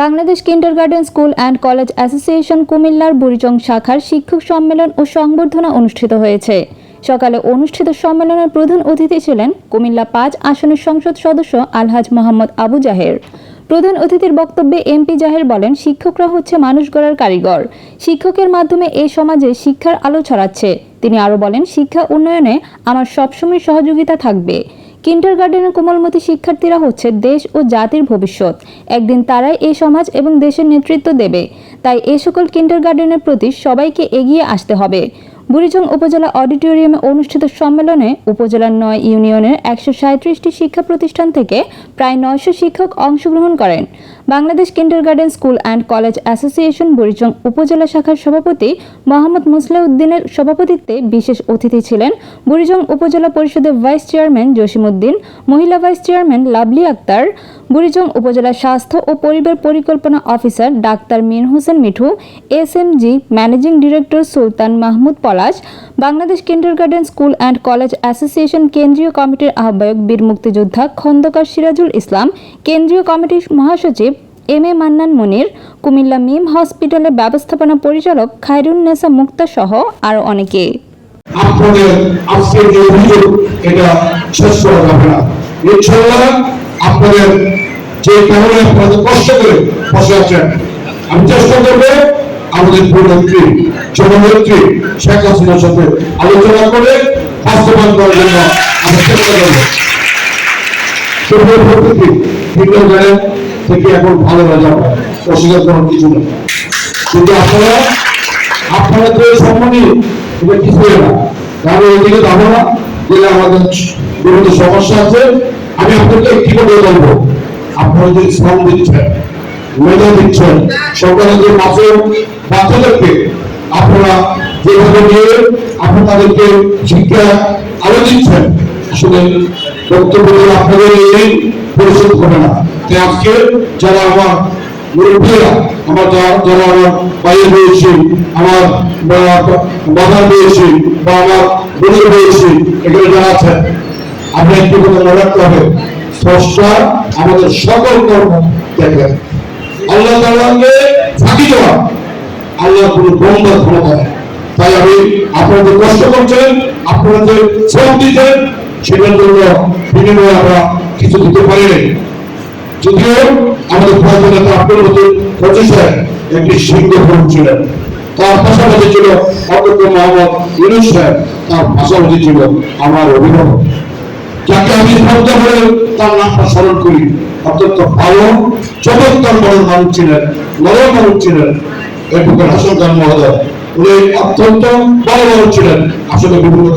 Bangladesh kindergarten school and college association কুমিল্লার বুড়িচং শাখার শিক্ষক সম্মেলন ও সংবর্ধনা অনুষ্ঠিত হয়েছে। সকালে অনুষ্ঠিত সম্মেলনের প্রধান অতিথি ছিলেন কুমিল্লা পাঁচ আসনের সংসদ সদস্য আলহাজ মোহাম্মদ আবু জাহের। প্রধান অতিথির বক্তব্যে এমপি জাহের বলেন, শিক্ষকরা হচ্ছে মানুষ গড়ার কারিগর। শিক্ষকের মাধ্যমে এই সমাজে শিক্ষার আলো ছড়াচ্ছে। তিনি আরও বলেন, শিক্ষা উন্নয়নে আমার সবসময় সহযোগিতা থাকবে। কিন্ডার গার্ডেনের কোমলমতি শিক্ষার্থীরা হচ্ছে দেশ ও জাতির ভবিষ্যৎ। একদিন তারাই এই সমাজ এবং দেশের নেতৃত্ব দেবে। তাই এই সকল কিন্ডার গার্ডেনের প্রতি সবাইকে এগিয়ে আসতে হবে। বুড়িচং উপজেলা অডিটোরিয়ামে অনুষ্ঠিত সম্মেলনে উপজেলার নয় ইউনিয়নের একশো সাঁত্রিশটি শিক্ষা প্রতিষ্ঠান থেকে প্রায় নয়শো শিক্ষক অংশগ্রহণ করেন। Bangladesh kindergarten school and college association Burichang upazila শাখার সভাপতি মোহাম্মদ মুসলাউদ্দিনের সভাপতিত্বে বিশেষ অতিথি ছিলেন বুড়িচং উপজেলা পরিষদের ভাইস চেয়ারম্যান জসিমউদ্দিন, মহিলা vice chairman lovely Akter Burichang upazila স্বাস্থ্য ও পরিবার পরিকল্পনা officer doctor Mir Hossain Mithu S M G managing director Sultan Mahmud Palash Bangladesh kindergarten school and college association কেন্দ্রীয় কমিটির আহ্বায়ক বীর মুক্তিযোদ্ধা খন্দকার সিরাজুল ইসলাম, কেন্দ্রীয় কমিটির মহাসচিব এম এ মান্নান মনির, কুমিল্লা মিম হসপিটালের ব্যবস্থাপনা পরিচালক খায়রুন্নেসা মুক্তা সহ আরও অনেকে। আপনাদের যে কারণে আপনাদের কষ্ট করে বসে আছেন। আমি চেষ্টা করব আমাদের প্রধানমন্ত্রী, জননেত্রী শেখ হাসিনার সাথে আলোচনা করে বাস্তবায়ন করার জন্য আমি চেষ্টা করব। কিন্তু আপনারা আপনারা তো না আমাদের সমস্যা আছে। আমি আপনাকে একটি করে বলব। আপনারা যদি শ্রম দিচ্ছেন মেধা দিচ্ছেন সরকারের যে বাচ্চাদেরকে আপনারা যেভাবে নিয়ে আপনি তাদেরকে শিক্ষা আলো দিচ্ছেন। আসলে বক্তব্য আপনাদের এই পরিশোধ হবে না তাই আজকে যারা আমার মুরব্বীরা, আমার যারা আমার বাইরে রয়েছে আমার বা- বাবার রয়েছে বা আমার বোনের রয়েছে এগুলো যারা আছেন আপনি একটু কথা মনে রাখতে হবে। স্রষ্টা আমাদের সকল কর্ম দেখেন। আল্লাহ তাআলাকে ফাঁকি দেওয়া আল্লাহ কোনো বন্ধ ক্ষমতা তাই আমি আপনারা যে কষ্ট করছেন আপনারা যে শ্রম দিচ্ছেন সেটার জন্য বিনিময়ে আমরা কিছু দিতে পারি। যদিও আমাদের প্রয়োজনে আপনার মতো প্রচেষ্টায় একটি তার পাশাপাশি ছিল অধ্যক্ষ মোহাম্মদ ইউনুস তার পাশাপাশি ছিল আমার অভিভাবক। যাকে আমি শব্দ করে তার নামটা স্মরণ করি। অত্যন্ত ভালো, চমৎকার বড় মানুষ ছিলেন, নরম মানুষ ছিলেন এডভোকেট হাসান খান মহোদয় উনি অত্যন্ত বড় মানুষ ছিলেন, আসলে বিভিন্ন